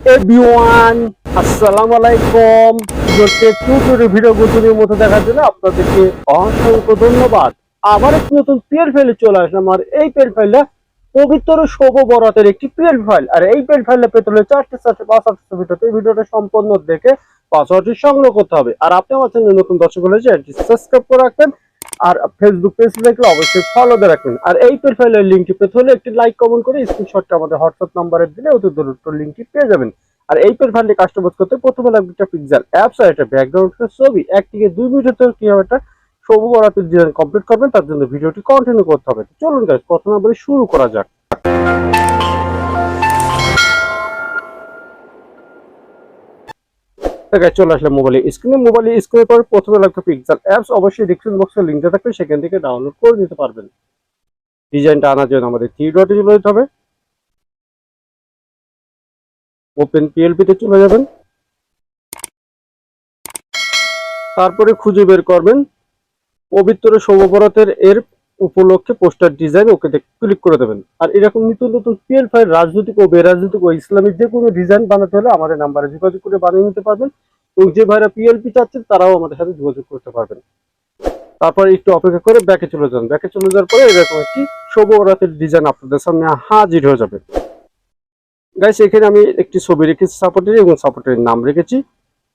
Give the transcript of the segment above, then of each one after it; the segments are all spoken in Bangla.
এভরিওয়ান জন্য একটি নতুন পিএল ফাইলে চলে আসলাম। আর এই পিএল ফাইলটা পবিত্র শুভ বরাতের একটি পিএল ফাইল। আর এই পিএল ফাইলটা পেতে চারটে চারটে পাসওয়ার্ড ভিডিওতে এই ভিডিওটা সম্পূর্ণ দেখে পাসওয়ার্ডটি সংগ্রহ করতে হবে। আর আপনি আমার চ্যানেলে নতুন দর্শক হলে সাবস্ক্রাইব করে রাখবেন। আর ফেসবুক পেজ দেখলে অবশ্যই ফলো দিয়ে রাখবেন। আর এই পেল ফাইলের লিঙ্কটি পেতে হলে একটি লাইক কমেন্ট করে স্ক্রিনশটটা আমাদের হোয়াটসঅ্যাপ নাম্বারে দিলে অতি দ্রুত লিঙ্কটি পেয়ে যাবেন। আর এই পেল ফাইলটি কাস্টমাইজ করতে প্রথমে লাগবে একটা পিক্সেল অ্যাপস আর একটা ব্যাকগ্রাউন্ড ছবি। এক থেকে দুই মিনিটের কীভাবে একটা সবু বরাতের ডিজাইন কমপ্লিট করবেন, তার জন্য ভিডিওটি কন্টিনিউ করতে হবে। চলুন গাইস কথা না শুরু করা যাক। দেখায় চলে আসলে মোবাইলে স্ক্রিনে মোবাইলে স্ক্রিনে পর প্রথমে লাগবে পিক্সেল অ্যাপস অবশ্যই ডিসক্রিপশন বক্সে লিঙ্কটা থাকবে, সেখান থেকে ডাউনলোড করে নিতে পারবেন। ডিজাইনটা আনার জন্য আমাদের থ্রি ডটে চলে যেতে হবে। ওপেন পিএলপিতে চলে যাবেন। তারপরে খুঁজে বের করবেন। পবিত্র সৌভবরতের এর উপলক্ষে পোস্টার ডিজাইন ওকে ক্লিক করে দেবেন। আর এরকম নতুন নতুন পিএল ফাইল রাজনৈতিক ও বেরাজনৈতিক ও ইসলামিক যে কোনো ডিজাইন বানাতে হলে আমাদের নাম্বারে যোগাযোগ করে বানিয়ে নিতে পারবেন। এবং যে ভাইরা পিএলপি চাচ্ছেন, তারাও আমাদের সাথে যোগাযোগ করতে পারবেন। তারপর একটু অপেক্ষা করে ব্যাকে চলে যান। ব্যাকে চলে যাওয়ার পরে এরকম একটি সৌভবরতের ডিজাইন আপনাদের সামনে হাজির হয়ে যাবে। গাইস এখানে আমি একটি ছবি রেখেছি সাপোর্টের এবং সাপোর্টের নাম রেখেছি।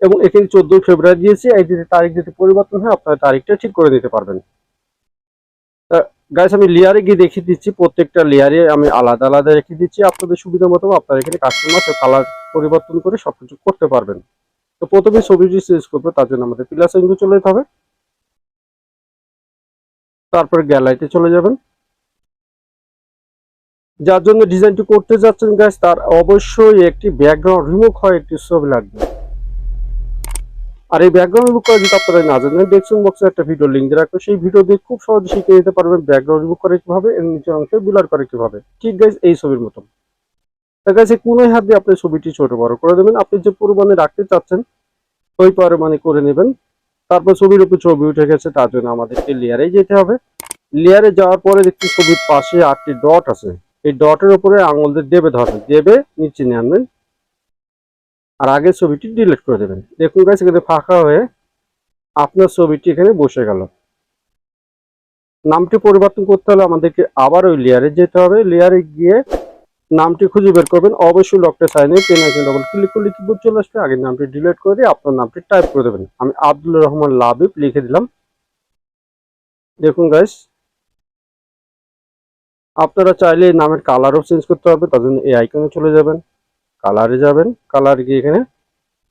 এবং এখানে চোদ্দই ফেব্রুয়ারি দিয়েছি। এই যদি তারিখ যদি পরিবর্তন হয়, আপনারা তারিখটা ঠিক করে দিতে পারবেন। গাইস আমি লেয়ারে গিয়ে দেখিয়ে দিচ্ছি, প্রত্যেকটা লেয়ারে আমি আলাদা আলাদা রেখে দিচ্ছি। আপনাদের সুবিধা মতো আপনারা এখানে কাস্টমার কালার পরিবর্তন করে সবকিছু করতে পারবেন। তো প্রথমে ছবিটি চেঞ্জ করব, তার জন্য আমাদের প্লাস আইনকে চলে যেতে হবে। তারপরে গ্যালারিতে চলে যাবেন। যার জন্য ডিজাইনটি করতে যাচ্ছেন গাইস তার অবশ্যই একটি ব্যাকগ্রাউন্ড রিমুভ হয়, একটি ছবি লাগবে। আর এই ব্যাকগ্রাউন্ড রিমুভ করা যদি আপনারা না জানেন ডেসক্রিপশন বক্সে একটা ভিডিও লিঙ্ক দিয়ে রাখব সেই ভিডিও দিয়ে খুব সহজে শিখে নিতে পারবেন ব্যাকগ্রাউন্ড রিমুভ করে কীভাবে এর নিচের অংশে বিলার করে কীভাবে। ঠিক গাইস এই ছবির মতন। তার কাছে কোনো হাত দিয়ে আপনি ছবিটি ছোট বড় করে দেবেন। আপনি যে পরিমাণে রাখতে চাচ্ছেন, ওই পরিমাণে করে নেবেন। তারপর ছবির উপর ছবি উঠে গেছে, তার জন্য আমাদেরকে লেয়ারে যেতে হবে। লেয়ারে যাওয়ার পরে দেখছি ছবির পাশে আটটি ডট আছে। এই ডটের উপরে আঙুল দিয়ে দেবে ধরবেন দেবে, নিচে নিয়ে আনবেন। আর আগে ছবিটি ডিলিট করে দেবেন। দেখুন গাছ এখানে ফাঁকা হয়ে আপনার ছবিটি এখানে বসে গেল। নামটি পরিবর্তন করতে হলে আমাদেরকে আবার ওই লেয়ারে যেতে হবে। লেয়ারে গিয়ে নামটি খুঁজে বের করবেন। অবশ্যই লকটা সাইনে পেন আইকন ডবল ক্লিক করলে কিবোর্ড চলে আসবে। আগের নামটি ডিলিট করে দিয়ে আপনার নামটি টাইপ করে দেবেন। আমি আব্দুল রহমান লাবিব লিখে দিলাম। দেখুন গাইস আপনারা চাইলে নামের কালারও চেঞ্জ করতে হবে তার জন্য এই আইকনে চলে যাবেন। কালারে যাবেন, কালার গিয়ে এখানে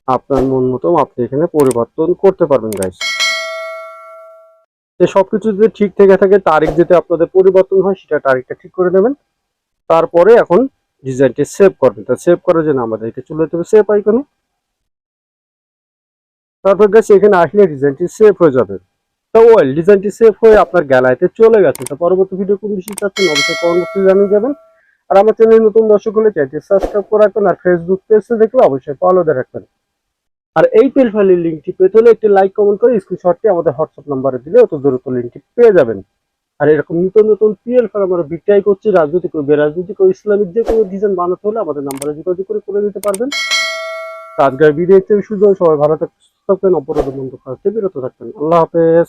আপনার মন মতো আপনি এখানে পরিবর্তন করতে পারবেন গাইস সবকিছু যদি ঠিক থেকে থাকে, তারিখ যেতে আপনাদের পরিবর্তন হয়, সেটা তারিখটা ঠিক করে নেবেন। তারপরে এখন ডিজাইনটি সেভ করবেন। তা সেভ করার জন্য আমাদেরকে চলে যেতে হবে সেভ আইকনে তারপর গাছ এখানে আসলে ডিজাইনটি সেভ হয়ে যাবে। তো ওয়েল ডিজাইনটি সেভ হয়ে আপনার গ্যালারিতে চলে গেছে। তো পরবর্তী ভিডিও কোন বিষয়ে চাচ্ছেন, অবশ্যই কমেন্ট জানিয়ে যাবেন। আর আমার চ্যানেল নতুন দর্শক হলে চ্যানেলটি সাবস্ক্রাইব করে রাখবেন আর ফেসবুক পেজে দেখলে অবশ্যই ফলো দিয়ে রাখবেন। আর এই পেল ফাইলের লিঙ্কটি পেতে হলে একটি লাইক কমেন্ট করে স্ক্রিনশটটি আমাদের হোয়াটসঅ্যাপ নাম্বারে দিলে অত দ্রুত লিঙ্কটি পেয়ে যাবেন। আর এরকম নতুন নতুন পিএল ফাইল আমরা বিক্রয় করছি, রাজনৈতিক বেরাজনৈতিক ও ইসলামিক যে কোনো ডিজাইন বানাতে হলে আমাদের নাম্বারে যোগাযোগ করে করে দিতে পারবেন। আজকের ভিডিও শুধু সবাই ভালো থাকবেন, অপরাধ বন্ধ করতে বিরত থাকবেন। আল্লাহ হাফেজ।